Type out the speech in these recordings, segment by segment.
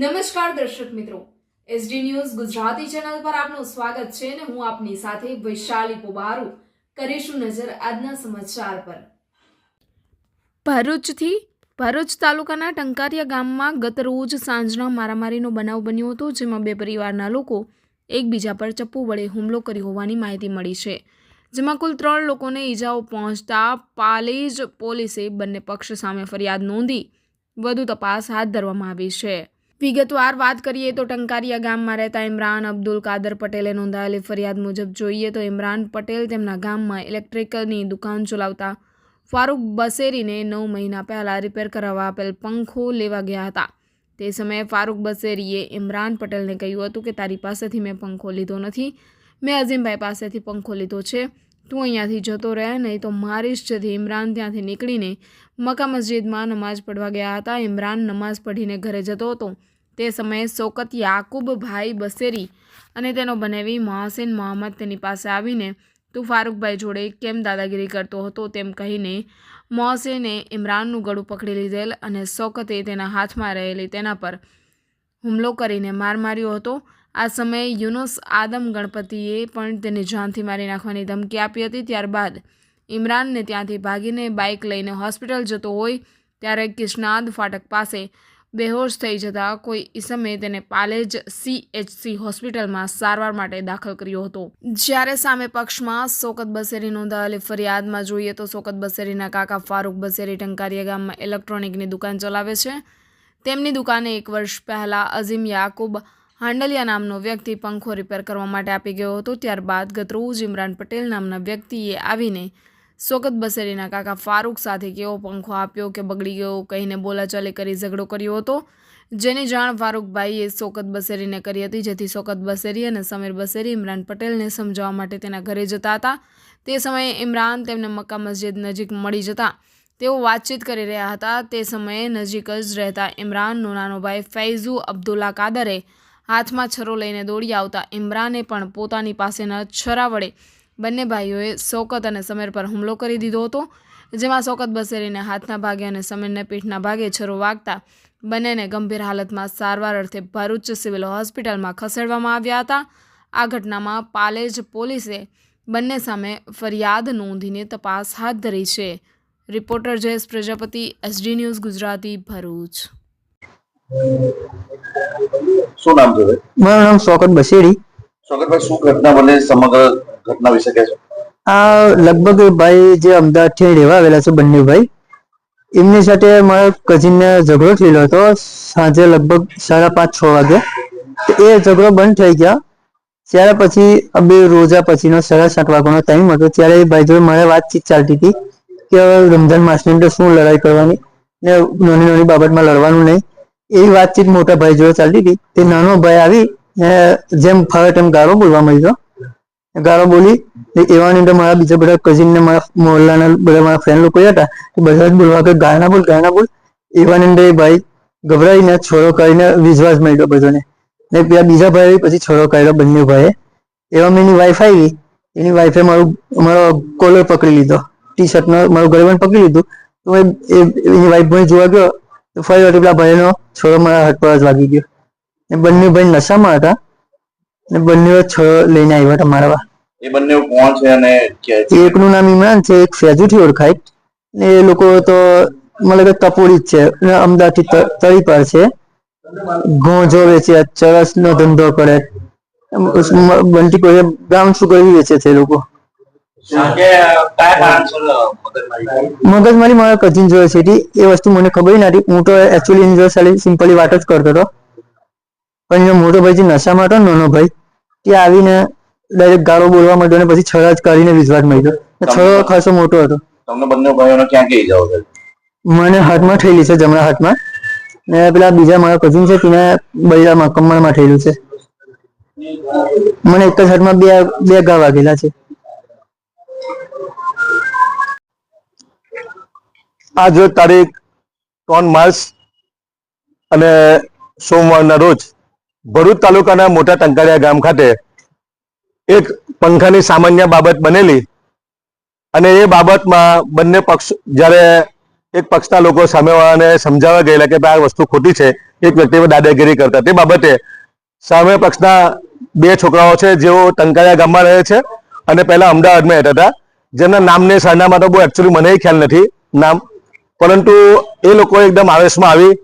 નમસ્કાર દર્શક મિત્રો. એસડી ન્યૂઝ ગુજરાતી ચેનલ પર આપનું સ્વાગત છે અને હું આપની સાથે વૈશાલી પોબારુ કરીશું નજર આજના સમાચાર પર. ભરૂચથી ભરૂચ તાલુકાના ટંકારિયા ગામમાં ગત રોજ સાંજના મારામારીનો બનાવ બન્યો હતો, જેમાં બે પરિવારના લોકો એકબીજા પર ચપ્પુ વડે હુમલો કર્યો હોવાની માહિતી મળી છે, જેમાં કુલ ત્રણ લોકોને ઈજાઓ પહોંચતા પાલેજ પોલીસે બંને પક્ષ સામે ફરિયાદ નોંધી વધુ તપાસ હાથ ધરવામાં આવી છે. વિગતવાર વાત કરીએ તો ટંકારિયા ગામમાં રહેતા ઇમરાન અબ્દુલ કાદર પટેલે નોંધાયેલી ફરિયાદ મુજબ જોઈએ તો ઇમરાન પટેલ તેમના ગામમાં ઇલેક્ટ્રિકલની દુકાન ચલાવતા ફારૂક બસેરીને નવ મહિના પહેલાં રિપેર કરાવવા આપેલ પંખો લેવા ગયા હતા. તે સમયે ફારૂક બસેરીએ ઇમરાન પટેલને કહ્યું હતું કે તારી પાસેથી મેં પંખો લીધો નથી. મેં અઝીમભાઈ પાસેથી પંખો લીધો છે. તું અહીંયાથી જતો રહે, નહીં તો મારીશ જતી ઇમરાન ત્યાંથી નીકળીને મકા મસ્જિદમાં નમાઝ પઢવા ગયા હતા. ઇમરાન નમાઝ પઢીને ઘરે જતો હતો. તે સમયે શોકત યાકુબભાઈ બસેરી અને તેનો બનેવી મહાસિન મોહમ્મદ તેની પાસે આવીને તું ફારૂકભાઈ જોડે કેમ દાદાગીરી કરતો હતો તેમ કહીને મોહસિને ઇમરાનનું ગળું પકડી લીધેલ અને શોકતે તેના હાથમાં રહેલી તેના પર હુમલો કરીને માર માર્યો હતો. આ સમયે યુનુસ આદમ ગણપતિએ પણ તેને જાનથી મારી નાખવાની ધમકી આપી હતી. ત્યારબાદ ઇમરાનને ત્યાંથી ભાગીને બાઇક લઈને હોસ્પિટલ જતો હોય ત્યારે કિશનાદ ફાટક પાસે બેહોશ થઈ જતા કોઈ ઈસમે તેને પાલેજ સીએચસી હોસ્પિટલમાં સારવાર માટે દાખલ કર્યો હતો. જ્યારે સામે પક્ષમાં સોકત બસેરી નોંધાયેલી ફરિયાદમાં જોઈએ તો શોકત બસેરીના કાકા ફારૂક બસેરી ટંકારિયા ગામમાં ઇલેક્ટ્રોનિકની દુકાન ચલાવે છે. તેમની દુકાને એક વર્ષ પહેલાં અઝીમ યાકુબ હાંડલિયા નામનો વ્યક્તિ પંખો રિપેર કરવા માટે આપી ગયો હતો. ત્યારબાદ ગતરોજ ઇમરાન પટેલ નામના વ્યક્તિએ આવીને શોકત બસેરીના કાકા ફારૂક સાથે કેવો પંખો આપ્યો કે બગડી ગયો કહીને બોલાચાલી કરી ઝઘડો કર્યો હતો. જેની જાણ ફારૂકભાઈએ શોકત બસેરીને કરી હતી, જેથી શોકત બસેરી અને સમીર બસેરી ઇમરાન પટેલને સમજાવવા માટે તેના ઘરે જતા હતા. તે સમયે ઇમરાન તેમને મક્કા મસ્જિદ નજીક મળી જતા. તેઓ વાતચીત કરી રહ્યા હતા. તે સમયે નજીક જ રહેતા ઇમરાનનો નાનો ભાઈ ફૈઝુ અબ્દુલ્લા કાદરે હાથમાં છરો લઈને દોડી આવતા ઇમરાને પણ પોતાની પાસેના છરા વડે બંને ભાઈઓએ શોકત અને સમીર પર હુમલો કરી દીધો હતો, જેમાં શોકત બસેરીને હાથના ભાગે અને સમીરને પીઠના ભાગે છરો વાગતા બંનેને ગંભીર હાલતમાં સારવાર અર્થે ભરૂચ સિવિલ હોસ્પિટલમાં ખસેડવામાં આવ્યા હતા. આ ઘટનામાં પાલેજ પોલીસે બંને સામે ફરિયાદ નોંધીને તપાસ હાથ ધરી છે. Reporter Jayesh Prajapati, SD news Gujarati Bharuch. શું નામ છે મારું નામ શોકત બશેરી શોકતભાઈ શું ઘટના બને? સમગ્ર ઘટના વિશે કહેશો. આ લગભગ ભાઈ જે અમદાવાદથી રહેવા આવેલા છે બંને ભાઈ એમની સાથે મારા કઝિનને ઝઘડો થયેલો હતો. સાંજે લગભગ સાડા પાંચ છ વાગે. એ ઝઘડો બંધ થઈ ગયા. ત્યારે પછી બે રોજા પછીનો સાડા સાત વાગ્યાનો ટાઈમ હતો. ત્યારે એ ભાઈ જોડે મારે વાતચીત ચાલતી હતી કે હવે રમઝાન માસની અંદર શું લડાઈ કરવાની ને નાની નાની બાબતમાં લડવાનું નહીં. એવી વાતચીત મોટા ભાઈ જોડે ચાલતી હતી. તે નાનો ભાઈ આવી જેમ ફાવે તેમ ગાળો બોલવા માંડ્યો. ગાળો બોલી એવાની અંદર મારા બીજા બધા કઝિન ને મારા મોહલ્લાના બધા મારા ફ્રેન્ડ લોકો હતા. તો બધા જ બોલવા કે ગાળના બોલ ગાળના બોલ. એવાની અંદર એ ભાઈ ગભરાઈને, છોડો કરીને વિશ્વાસ મળ્યો બધાને. ને પેલા બીજા ભાઈ પછી છોડો કાઢ્યો બંને ભાઈએ. એવામાં એની વાઈફ આવી. એની વાઈફે મારું, મારો કોલર પકડી લીધો. ટી શર્ટનો મારું ગરબન પકડી લીધું. તો મેં એ, એની વાઈફ ભાઈ જોવા ગયો. તો ફરી વળી પેલા ભાઈનો છોરો મારા હાથ પર જ વાગી ગયો. ને બંને ભાઈ નશામાં હતા. ને બંને છોરો લઈને આવ્યા હતા મારવા એ બંને કોણ છે અને? એકનું નામ ઇમરાન છે એક ફેજુથી ઓળખાય. ને એ લોકો તો મને કે તપોડી જ છે. ને અમદાવાદથી તળી પર છે. ગોંજો વેચે ચરસ નો ધંધો કરે. બંટી કોઈ ગામ શું કરી વેચે છે એ લોકો? મગજમારી મારા કઝિન જોયો છે. એ વસ્તુ મને ખબર નથી. હું તો એકચ્યુઅલી એની જોડે ખાલી સિમ્પલી વાત જ કરતો હતો. પણ એનો મોટો ભાઈ જે નશામાં હતો નાનો ભાઈ તે આવીને ડાયરેક્ટ ગાળો બોલવા માંડ્યો અને પછી છરા જ કરીને વિશ્વાસ મળ્યો છ ખાસો મોટો હતો. તમને બંને ભાઈઓને ક્યાં કહી ઈજાઓ મને હાથમાં થયેલી છે જમણા હાથમાં. ને પેલા બીજા મારા કઝિન છે તેને બૈરામાં કમળમાં થયેલું છે. મને એક જ હાથમાં બે બે ગા વાગેલા છે. આજ તારીખ ત્રણ માર્ચ અને સોમવારના રોજ ભરૂચ તાલુકાના મોટા ટંકારિયા ગામ ખાતે એક પંખાની સામાન્ય બાબત બનેલી અને એ બાબતમાં બંને પક્ષ જ્યારે એક પક્ષના લોકો સામેવાળાને સમજાવવા ગયેલા કે આ વસ્તુ ખોટી છે, એક વ્યક્તિ દાદાગીરી કરતા. તે બાબતે સામે પક્ષના બે છોકરાઓ છે, જેઓ ટંકારિયા ગામમાં રહે છે અને પહેલા અમદાવાદમાં રહેતા હતા. જેમના નામને સરનામા તો બહુ એકચ્યુઅલી મને ખ્યાલ નથી. નામ પરંતુ એ લોકો એકદમ આવેશમાં આવી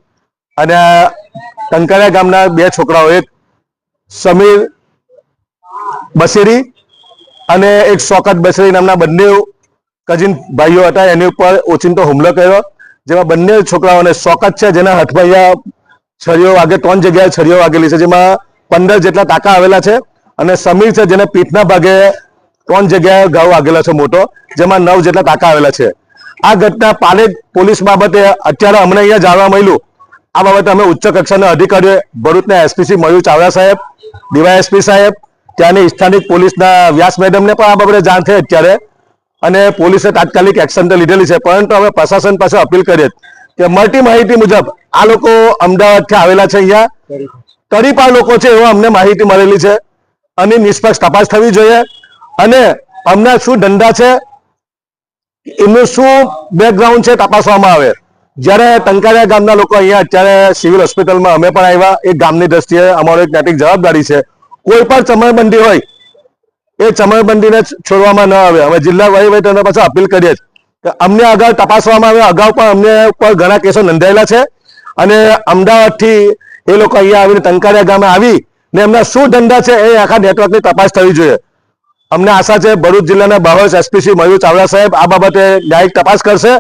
અને આ ગામના બે છોકરાઓ, એક સમીર બસેરી અને એક શોકત બસેરી નામના બંને કઝિન ભાઈઓ હતા. એની ઉપર ઓચિંતો હુમલો કર્યો, જેમાં બંને છોકરાઓને શોકત છે, જેના હાથમાં અહીંયા છરીઓ વાગે, ત્રણ જગ્યાએ છરીઓ વાગેલી છે, જેમાં પંદર જેટલા ટાંકા આવેલા છે અને સમીર છે, જેને પીઠના ભાગે ત્રણ જગ્યાએ ઘઉં વાગેલો છે મોટો, જેમાં નવ જેટલા ટાંકા આવેલા છે. આ ઘટના પાલેજ પોલીસ બાબતે અત્યારે અમને અહીંયા જાણવા મળ્યું. આ બાબતે અમે ઉચ્ચ કક્ષાના અધિકારીઓ, ભરૂચના એસપીસી મયુર ચાવડા સાહેબ, ડીવાયએસપી સાહેબ, ત્યાંની સ્થાનિક પોલીસના વ્યાસ મેડમને પણ આ બાબતે જાણ થઈ અત્યારે. અને પોલીસે તાત્કાલિક એક્શન તો લીધેલી છે, પરંતુ અમે પ્રશાસન પાસે અપીલ કરીએ કે મળતી માહિતી મુજબ આ લોકો અમદાવાદથી આવેલા છે અહીંયા. તરીપા લોકો છે એવો અમને માહિતી મળેલી છે. અને નિષ્પક્ષ તપાસ થવી જોઈએ. અને અમને શું ધંધા છે એમનું શું બેકગ્રાઉન્ડ છે તપાસવામાં આવે. જ્યારે ટંકારિયા ગામના લોકો અહીંયા અત્યારે સિવિલ હોસ્પિટલમાં અમે પણ આવ્યા. એ ગામની દ્રષ્ટિએ અમારો એક નૈતિક જવાબદારી છે. કોઈ પણ ચમરબંધી હોય, એ ચમરબંધીને છોડવામાં ન આવે. અમે જિલ્લા વહીવટીતંત્ર પાછા અપીલ કરીએ કે અમને અગાઉ તપાસવામાં આવે. અગાઉ પણ અમને ઉપર ઘણા કેસો નોંધાયેલા છે. અને અમદાવાદથી એ લોકો અહીંયા આવીને ટંકારિયા ગામે આવી ને એમના શું ધંધા છે એ આખા નેટવર્કની તપાસ થવી જોઈએ. અમને આશા છે ભરૂચ જિલ્લાના બાવસ એસપીસી મયુર ચાવડા સાહેબ આ બાબતે ન્યાયિક તપાસ કરશે.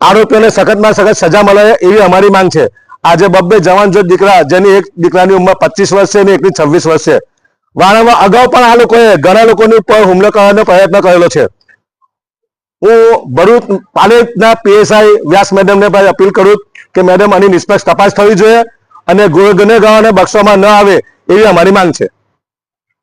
આરોપીઓને સખતમાં સખત સજા મળે એવી અમારી માંગ છે. આજે બબ્બે જવાન જો દીકરા, જેની એક દીકરાની ઉંમર પચીસ વર્ષ છે અને એકની છવ્વીસ વર્ષ છે. વારંવાર અગાઉ પણ આ લોકોએ ઘણા લોકોની ઉપર હુમલો કરવાનો પ્રયત્ન કરેલો છે. હું ભરૂચ પાલેજના પીએસઆઈ વ્યાસ મેડમને ભાઈ અપીલ કરું કે મેડમ આની નિષ્પક્ષ તપાસ થવી જોઈએ અને ગુનેગારોને બક્ષવામાં ન આવે એવી અમારી માંગ છે.